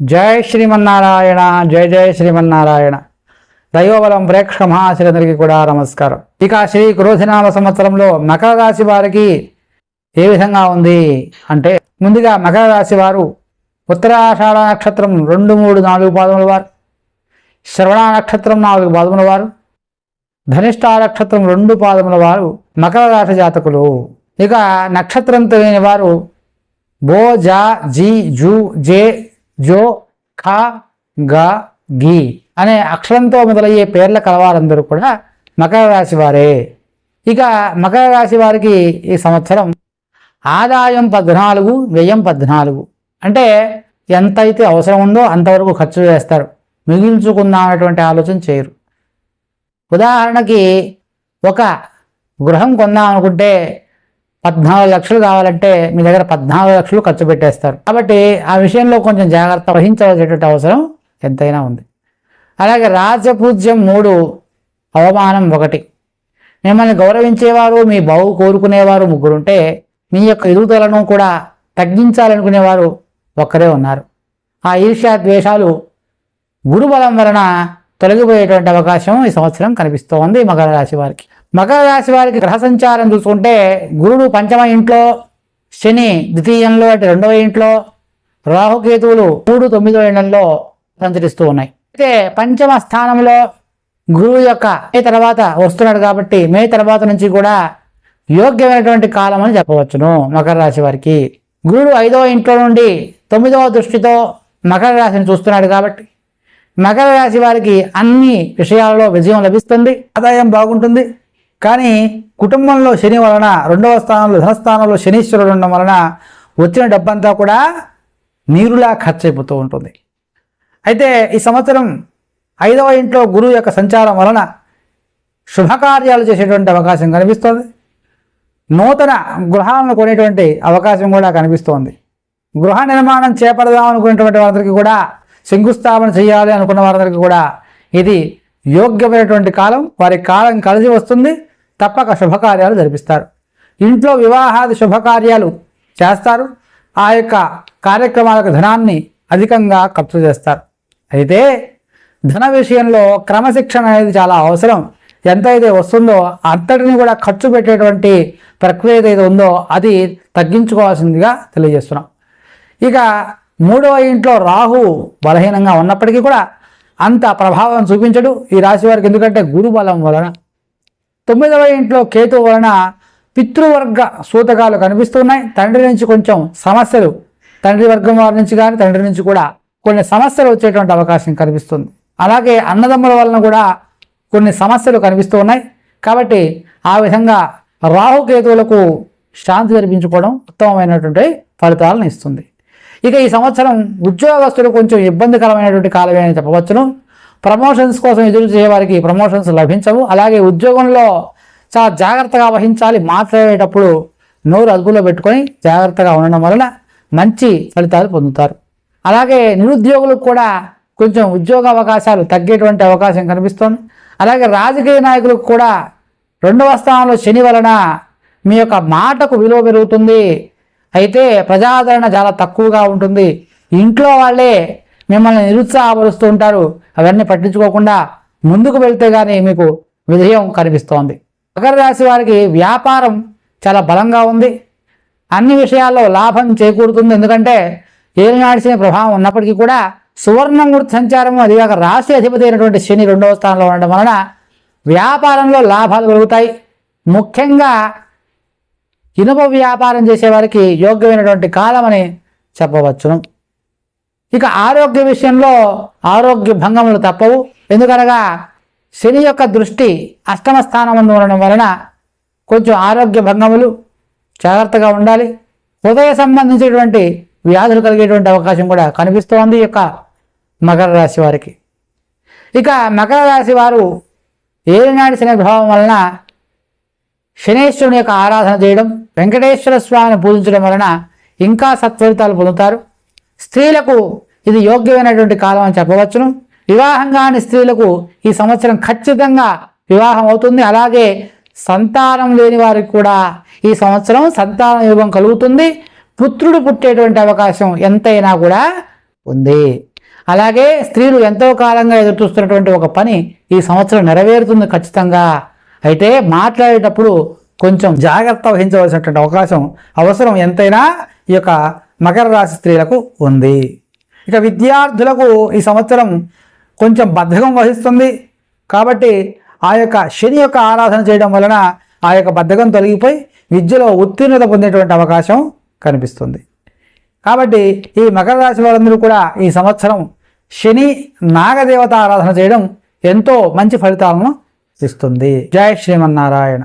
జై శ్రీమన్నారాయణ జయ జయ శ్రీమన్నారాయణ. దైవబలం ప్రేక్షక మహాశిలందరికీ కూడా నమస్కారం. ఇక శ్రీ క్రోధినామ సంవత్సరంలో మకర రాశి వారికి ఏ విధంగా ఉంది అంటే ముందుగా మకర రాశి వారు ఉత్తరాషాఢ నక్షత్రం రెండు మూడు నాలుగు పాదముల వారు శ్రవణ నక్షత్రం నాలుగు పాదముల వారు ధనిష్ట నక్షత్రం రెండు పాదముల వారు మకర రాశి జాతకులు. ఇక నక్షత్రం తెలియని వారు బో జా జీ జూ జే జో ఖ గ గి అనే అక్షరంతో మొదలయ్యే పేర్ల కలవారందరూ కూడా మకర రాశి వారే. ఇక మకర రాశి వారికి ఈ సంవత్సరం ఆదాయం పద్నాలుగు వ్యయం పద్నాలుగు. అంటే ఎంత అయితే అవసరం ఉందో అంతవరకు ఖర్చు చేస్తారు. మిగిల్చుకుందాం అనేటువంటి ఆలోచన చేయరు. ఉదాహరణకి ఒక గృహం కొందాం అనుకుంటే పద్నాలుగు లక్షలు కావాలంటే మీ దగ్గర పద్నాలుగు లక్షలు ఖర్చు పెట్టేస్తారు. కాబట్టి ఆ విషయంలో కొంచెం జాగ్రత్త వహించవలసినటువంటి అవసరం ఎంతైనా ఉంది. అలాగే రాజపూజ్యం మూడు అవమానం ఒకటి. మిమ్మల్ని గౌరవించేవారు మీ బావు కోరుకునేవారు ముగ్గురుంటే మీ యొక్క ఎదుగుదలను కూడా తగ్గించాలనుకునేవారు ఒక్కరే ఉన్నారు. ఆ ఈర్ష్యా ద్వేషాలు గురుబలం వలన తొలగిపోయేటువంటి అవకాశం ఈ సంవత్సరం కనిపిస్తోంది మకర రాశి వారికి. మకర రాశి వారికి గ్రహ సంచారం చూసుకుంటే గురుడు పంచమ ఇంట్లో శని ద్వితీయంలో అంటే రెండవ ఇంట్లో రాహుకేతువులు మూడు తొమ్మిదో ఇండ్లలో సంచరిస్తూ ఉన్నాయి. అయితే పంచమ స్థానంలో గురువు యొక్క మే తర్వాత వస్తున్నాడు కాబట్టి మే తర్వాత నుంచి కూడా యోగ్యమైనటువంటి కాలం అని చెప్పవచ్చును మకర రాశి వారికి. గురుడు ఐదవ ఇంట్లో నుండి తొమ్మిదవ దృష్టితో మకర రాశిని చూస్తున్నాడు కాబట్టి మకర రాశి వారికి అన్ని విషయాల్లో విజయం లభిస్తుంది ఆదాయం బాగుంటుంది కానీ కుటుంబంలో శని వలన రెండవ స్థానంలో ధనస్థానంలో శనీశ్వరుడు ఉండడం వలన వచ్చిన డబ్బంతా కూడా నీరులా ఖర్చు అయిపోతూ ఉంటుంది. అయితే ఈ సంవత్సరం ఐదవ ఇంట్లో గురువు యొక్క సంచారం వలన శుభకార్యాలు చేసేటువంటి అవకాశం కనిపిస్తుంది. నూతన గృహాలను కొనేటువంటి అవకాశం కూడా కనిపిస్తోంది. గృహ నిర్మాణం చేపడదాం అనుకునేటువంటి వారందరికీ కూడా శంకుస్థాపన చేయాలి అనుకున్న వారందరికీ కూడా ఇది యోగ్యమైనటువంటి కాలం. వారి కాలం కలిసి వస్తుంది. తప్పక శుభకార్యాలు జరిపిస్తారు. ఇంట్లో వివాహాది శుభకార్యాలు చేస్తారు. ఆ యొక్క కార్యక్రమాలకు ధనాన్ని అధికంగా ఖర్చు చేస్తారు. అయితే ధన విషయంలో క్రమశిక్షణ అనేది చాలా అవసరం. ఎంతైతే వస్తుందో అంతటిని కూడా ఖర్చు పెట్టేటువంటి ప్రక్రియ ఏదైతే ఉందో అది తగ్గించుకోవాల్సిందిగా తెలియజేస్తున్నాం. ఇక మూడవ ఇంట్లో రాహు బలహీనంగా ఉన్నప్పటికీ కూడా అంత ప్రభావం చూపించడు. ఈ రాశి వారికి ఎందుకంటే గురు బలం వలన. తొమ్మిదవ ఇంట్లో కేతు వలన పితృవర్గ సూతకాలు కనిపిస్తున్నాయి. తండ్రి నుంచి కొంచెం సమస్యలు. తండ్రి వర్గం వారి నుంచి కానీ తండ్రి నుంచి కూడా కొన్ని సమస్యలు వచ్చేటువంటి అవకాశం కనిపిస్తుంది. అలాగే అన్నదమ్ముల వలన కూడా కొన్ని సమస్యలు కనిపిస్తూ ఉన్నాయి కాబట్టి ఆ విధంగా రాహుకేతువులకు శాంతి జరిపించుకోవడం ఉత్తమమైనటువంటి ఫలితాలను ఇస్తుంది. ఇక ఈ సంవత్సరం ఉద్యోగస్తులు కొంచెం ఇబ్బందికరమైనటువంటి కాలమే అని చెప్పవచ్చును. ప్రమోషన్స్ కోసం ఎదురు చేయవారికి ప్రమోషన్స్ లభించవు. అలాగే ఉద్యోగంలో చాలా జాగ్రత్తగా వహించాలి. మాట్లాడేటప్పుడు నోరు అదుపులో పెట్టుకొని జాగ్రత్తగా ఉండడం వలన మంచి ఫలితాలు పొందుతారు. అలాగే నిరుద్యోగులకు కూడా కొంచెం ఉద్యోగ అవకాశాలు తగ్గేటువంటి అవకాశం కనిపిస్తుంది. అలాగే రాజకీయ నాయకులకు కూడా రెండవ స్థానంలో శని వలన మీ యొక్క మాటకు విలువ పెరుగుతుంది. అయితే ప్రజాదరణ చాలా తక్కువగా ఉంటుంది. ఇంట్లో వాళ్ళే మిమ్మల్ని నిరుత్సాహపరుస్తూ ఉంటారు. అవన్నీ పట్టించుకోకుండా ముందుకు వెళ్తే కానీ మీకు విజయం కనిపిస్తోంది. మకర రాశి వారికి వ్యాపారం చాలా బలంగా ఉంది. అన్ని విషయాల్లో లాభం చేకూరుతుంది. ఎందుకంటే ఏలినాడిసిన ప్రభావం ఉన్నప్పటికీ కూడా సువర్ణమూర్తి సంచారం అదిగాక రాశి అధిపతి అయినటువంటి శని రెండవ స్థానంలో ఉండడం వలన వ్యాపారంలో లాభాలు కలుగుతాయి. ముఖ్యంగా ఇనుప వ్యాపారం చేసేవారికి యోగ్యమైనటువంటి కాలం అని చెప్పవచ్చును. ఇక ఆరోగ్య విషయంలో ఆరోగ్య భంగములు తప్పవు. ఎందుకనగా శని యొక్క దృష్టి అష్టమ స్థానం ఉండడం వలన కొంచెం ఆరోగ్య భంగములు జాగ్రత్తగా ఉండాలి. హృదయ సంబంధించినటువంటి వ్యాధులు కలిగేటువంటి అవకాశం కూడా కనిపిస్తోంది ఈ యొక్క మకర రాశి వారికి. ఇక మకర రాశి వారు ఏలినాటి శని ప్రభావం వలన శనేశ్వరుని యొక్క ఆరాధన చేయడం వెంకటేశ్వర స్వామిని పూజించడం వలన ఇంకా సత్ఫలితాలు పొందుతారు. స్త్రీలకు ఇది యోగ్యమైనటువంటి కాలం అని చెప్పవచ్చును. వివాహం కాని స్త్రీలకు ఈ సంవత్సరం ఖచ్చితంగా వివాహం అవుతుంది. అలాగే సంతానం లేని వారికి కూడా ఈ సంవత్సరం సంతాన యోగం కలుగుతుంది. పుత్రుడు పుట్టేటువంటి అవకాశం ఎంతైనా కూడా ఉంది. అలాగే స్త్రీలు ఎంతో కాలంగా ఎదురు చూస్తున్నటువంటి ఒక పని ఈ సంవత్సరం నెరవేరుతుంది ఖచ్చితంగా. అయితే మాట్లాడేటప్పుడు కొంచెం జాగ్రత్త వహించవలసినటువంటి అవకాశం అవసరం ఎంతైనా ఈ యొక్క మకర రాశి స్త్రీలకు ఉంది. ఇక విద్యార్థులకు ఈ సంవత్సరం కొంచెం బద్ధకం వహిస్తుంది. కాబట్టి ఆ యొక్క శని యొక్క ఆరాధన చేయడం వలన ఆ యొక్క బద్ధకం తొలగిపోయి విద్యలో ఉత్తీర్ణత పొందేటువంటి అవకాశం కనిపిస్తుంది. కాబట్టి ఈ మకర రాశి వారందరూ కూడా ఈ సంవత్సరం శని నాగదేవత ఆరాధన చేయడం ఎంతో మంచి ఫలితాలను ఇస్తుంది. జయ శ్రీమన్నారాయణ.